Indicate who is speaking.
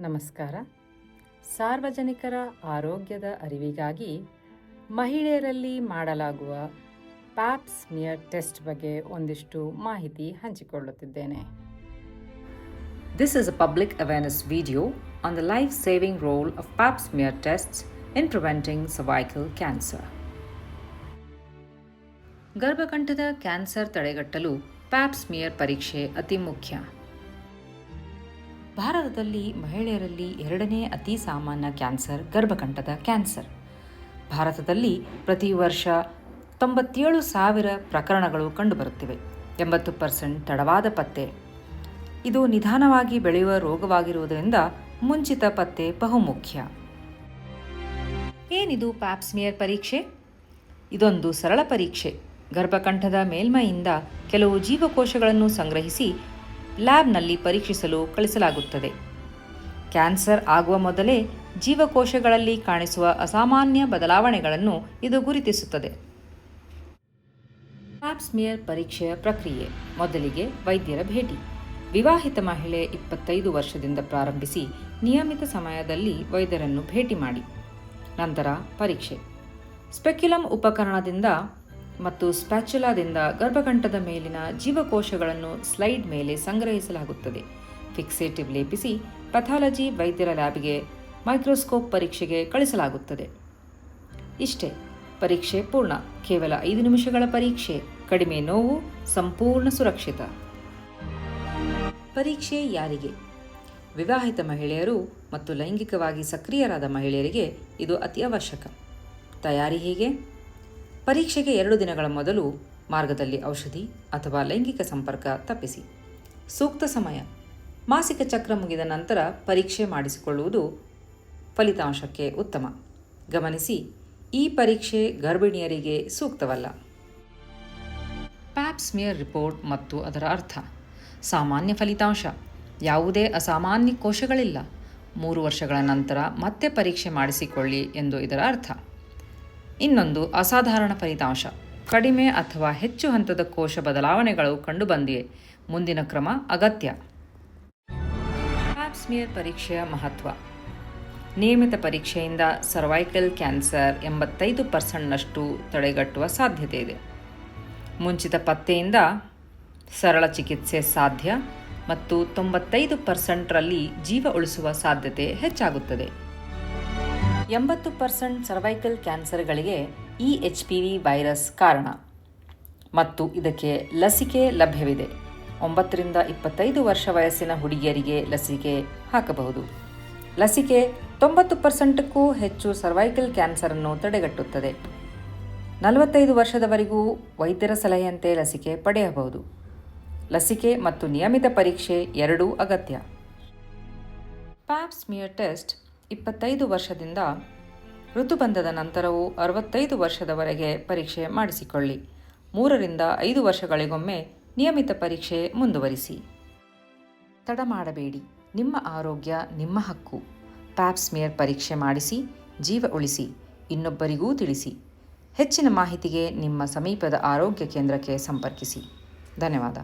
Speaker 1: ನಮಸ್ಕಾರ. ಸಾರ್ವಜನಿಕರ ಆರೋಗ್ಯದ ಅರಿವಿಗಾಗಿ ಮಹಿಳೆಯರಲ್ಲಿ ಮಾಡಲಾಗುವ ಪ್ಯಾಪ್ಸ್ ಮಿಯರ್ ಟೆಸ್ಟ್ ಬಗ್ಗೆ ಒಂದಿಷ್ಟು ಮಾಹಿತಿ ಹಂಚಿಕೊಳ್ಳುತ್ತಿದ್ದೇನೆ.
Speaker 2: This is a public awareness video on the life saving role of Pap smear test in preventing cervical cancer. ಗರ್ಭಕಂಠದ ಕ್ಯಾನ್ಸರ್ ತಡೆಗಟ್ಟಲು ಪ್ಯಾಪ್ಸ್ ಸ್ಮಿಯರ್ ಪರೀಕ್ಷೆ ಅತಿ ಮುಖ್ಯ. ಭಾರತದಲ್ಲಿ ಮಹಿಳೆಯರಲ್ಲಿ ಎರಡನೇ ಅತಿ ಸಾಮಾನ್ಯ ಕ್ಯಾನ್ಸರ್, ಗರ್ಭಕಂಠದ ಕ್ಯಾನ್ಸರ್. ಭಾರತದಲ್ಲಿ ಪ್ರತಿ ವರ್ಷ ತೊಂಬತ್ತೇಳು ಸಾವಿರ ಪ್ರಕರಣಗಳು ಕಂಡುಬರುತ್ತಿವೆ. ಎಂಬತ್ತು ಪರ್ಸೆಂಟ್ ತಡವಾದ ಪತ್ತೆ. ಇದು ನಿಧಾನವಾಗಿ ಬೆಳೆಯುವ ರೋಗವಾಗಿರುವುದರಿಂದ ಮುಂಚಿತ ಪತ್ತೆ ಬಹುಮುಖ್ಯ. ಏನಿದು ಪ್ಯಾಪ್ಸ್ಮಿಯರ್ ಪರೀಕ್ಷೆ? ಇದೊಂದು ಸರಳ ಪರೀಕ್ಷೆ. ಗರ್ಭಕಂಠದ ಮೇಲ್ಮೈಯಿಂದ ಕೆಲವು ಜೀವಕೋಶಗಳನ್ನು ಸಂಗ್ರಹಿಸಿ ಲ್ಯಾಬ್ನಲ್ಲಿ ಪರೀಕ್ಷಿಸಲು ಕಳಿಸಲಾಗುತ್ತದೆ. ಕ್ಯಾನ್ಸರ್ ಆಗುವ ಮೊದಲೇ ಜೀವಕೋಶಗಳಲ್ಲಿ ಕಾಣಿಸುವ ಅಸಾಮಾನ್ಯ ಬದಲಾವಣೆಗಳನ್ನು ಇದು ಗುರುತಿಸುತ್ತದೆ. ಪ್ಯಾಪ್ಸ್ಮಿಯರ್ ಪರೀಕ್ಷೆಯ ಪ್ರಕ್ರಿಯೆ, ಮೊದಲಿಗೆ ವೈದ್ಯರ ಭೇಟಿ. ವಿವಾಹಿತ ಮಹಿಳೆ ಇಪ್ಪತ್ತೈದು ವರ್ಷದಿಂದ ಪ್ರಾರಂಭಿಸಿ ನಿಯಮಿತ ಸಮಯದಲ್ಲಿ ವೈದ್ಯರನ್ನು ಭೇಟಿ ಮಾಡಿ. ನಂತರ ಪರೀಕ್ಷೆ. ಸ್ಪೆಕ್ಯುಲಮ್ ಉಪಕರಣದಿಂದ ಮತ್ತು ಸ್ಪ್ಯಾಚುಲಾದಿಂದ ಗರ್ಭಕಂಠದ ಮೇಲಿನ ಜೀವಕೋಶಗಳನ್ನು ಸ್ಲೈಡ್ ಮೇಲೆ ಸಂಗ್ರಹಿಸಲಾಗುತ್ತದೆ. ಫಿಕ್ಸೇಟಿವ್ ಲೇಪಿಸಿ ಪಥಾಲಜಿ ವೈದ್ಯರ ಲ್ಯಾಬ್ಗೆ ಮೈಕ್ರೋಸ್ಕೋಪ್ ಪರೀಕ್ಷೆಗೆ ಕಳಿಸಲಾಗುತ್ತದೆ. ಇಷ್ಟೇ, ಪರೀಕ್ಷೆ ಪೂರ್ಣ, ಕೇವಲ ಐದು ನಿಮಿಷಗಳ ಪರೀಕ್ಷೆ, ಕಡಿಮೆ ನೋವು, ಸಂಪೂರ್ಣ ಸುರಕ್ಷಿತ. ಪರೀಕ್ಷೆ ಯಾರಿಗೆ? ವಿವಾಹಿತ ಮಹಿಳೆಯರು ಮತ್ತು ಲೈಂಗಿಕವಾಗಿ ಸಕ್ರಿಯರಾದ ಮಹಿಳೆಯರಿಗೆ ಇದು ಅತಿ ಅವಶ್ಯಕ ತಯಾರಿ ಹೇಗೆ? ಪರೀಕ್ಷೆಗೆ ಎರಡು ದಿನಗಳ ಮೊದಲು ಮಾರ್ಗದಲ್ಲಿ ಔಷಧಿ ಅಥವಾ ಲೈಂಗಿಕ ಸಂಪರ್ಕ ತಪ್ಪಿಸಿ. ಸೂಕ್ತ ಸಮಯ. ಮಾಸಿಕ ಚಕ್ರ ಮುಗಿದ ನಂತರ ಪರೀಕ್ಷೆ ಮಾಡಿಸಿಕೊಳ್ಳುವುದು ಫಲಿತಾಂಶಕ್ಕೆ ಉತ್ತಮ. ಗಮನಿಸಿ, ಈ ಪರೀಕ್ಷೆ ಗರ್ಭಿಣಿಯರಿಗೆ ಸೂಕ್ತವಲ್ಲ. ಪ್ಯಾಪ್ ಸ್ಮಿಯರ್ ರಿಪೋರ್ಟ್ ಮತ್ತು ಅದರ ಅರ್ಥ. ಸಾಮಾನ್ಯ ಫಲಿತಾಂಶ. ಯಾವುದೇ ಅಸಾಮಾನ್ಯ ಕೋಶಗಳಿಲ್ಲ. ಮೂರು ವರ್ಷಗಳ ನಂತರ ಮತ್ತೆ ಪರೀಕ್ಷೆ ಮಾಡಿಸಿಕೊಳ್ಳಿ ಎಂದು ಇದರ ಅರ್ಥ. ಇನ್ನೊಂದು ಅಸಾಧಾರಣ ಫಲಿತಾಂಶ. ಕಡಿಮೆ ಅಥವಾ ಹೆಚ್ಚು ಹಂತದ ಕೋಶ ಬದಲಾವಣೆಗಳು ಕಂಡುಬಂದಿವೆ ಮುಂದಿನ ಕ್ರಮ ಅಗತ್ಯ. ಸ್ಮಿಯರ್ ಪರೀಕ್ಷೆಯ ಮಹತ್ವ. ನಿಯಮಿತ ಪರೀಕ್ಷೆಯಿಂದ ಸರ್ವೈಕಲ್ ಕ್ಯಾನ್ಸರ್ ಎಂಬತ್ತೈದು ಪರ್ಸೆಂಟ್ನಷ್ಟು ತಡೆಗಟ್ಟುವ ಸಾಧ್ಯತೆ ಇದೆ. ಮುಂಚಿತ ಪತ್ತೆಯಿಂದ ಸರಳ ಚಿಕಿತ್ಸೆ ಸಾಧ್ಯ ಮತ್ತು ತೊಂಬತ್ತೈದು ಪರ್ಸೆಂಟ್ರಲ್ಲಿ ಜೀವ ಉಳಿಸುವ ಸಾಧ್ಯತೆ ಹೆಚ್ಚಾಗುತ್ತದೆ. ಎಂಬತ್ತು ಪರ್ಸೆಂಟ್ ಸರ್ವೈಕಲ್ ಕ್ಯಾನ್ಸರ್ಗಳಿಗೆ ಈ ಎಚ್ ಪಿ ವಿ ವೈರಸ್ ಕಾರಣ. ಮತ್ತು ಇದಕ್ಕೆ ಲಸಿಕೆ ಲಭ್ಯವಿದೆ. ಒಂಬತ್ತರಿಂದ ಇಪ್ಪತ್ತೈದು ವರ್ಷ ವಯಸ್ಸಿನ ಹುಡುಗಿಯರಿಗೆ ಲಸಿಕೆ ಹಾಕಬಹುದು. ಲಸಿಕೆ ತೊಂಬತ್ತು ಪರ್ಸೆಂಟಕ್ಕೂ ಹೆಚ್ಚು ಸರ್ವೈಕಲ್ ಕ್ಯಾನ್ಸರನ್ನು ತಡೆಗಟ್ಟುತ್ತದೆ. ನಲವತ್ತೈದು ವರ್ಷದವರೆಗೂ ವೈದ್ಯರ ಸಲಹೆಯಂತೆ ಲಸಿಕೆ ಪಡೆಯಬಹುದು. ಲಸಿಕೆ ಮತ್ತು ನಿಯಮಿತ ಪರೀಕ್ಷೆ ಎರಡೂ ಅಗತ್ಯ. ಪ್ಯಾಪ್ಸ್ಮಿಯರ್ ಟೆಸ್ಟ್ ಇಪ್ಪತ್ತೈದು ವರ್ಷದಿಂದ ಋತುಬಂಧದ ನಂತರವೂ ಅರವತ್ತೈದು ವರ್ಷದವರೆಗೆ ಪರೀಕ್ಷೆ ಮಾಡಿಸಿಕೊಳ್ಳಿ. ಮೂರರಿಂದ ಐದು ವರ್ಷಗಳಿಗೊಮ್ಮೆ ನಿಯಮಿತ ಪರೀಕ್ಷೆ ಮುಂದುವರಿಸಿ. ತಡ ಮಾಡಬೇಡಿ. ನಿಮ್ಮ ಆರೋಗ್ಯ, ನಿಮ್ಮ ಹಕ್ಕು. ಪ್ಯಾಪ್ ಸ್ಮಿಯರ್ ಪರೀಕ್ಷೆ ಮಾಡಿಸಿ, ಜೀವ ಉಳಿಸಿ, ಇನ್ನೊಬ್ಬರಿಗೂ ತಿಳಿಸಿ. ಹೆಚ್ಚಿನ ಮಾಹಿತಿಗೆ ನಿಮ್ಮ ಸಮೀಪದ ಆರೋಗ್ಯ ಕೇಂದ್ರಕ್ಕೆ ಸಂಪರ್ಕಿಸಿ. ಧನ್ಯವಾದ.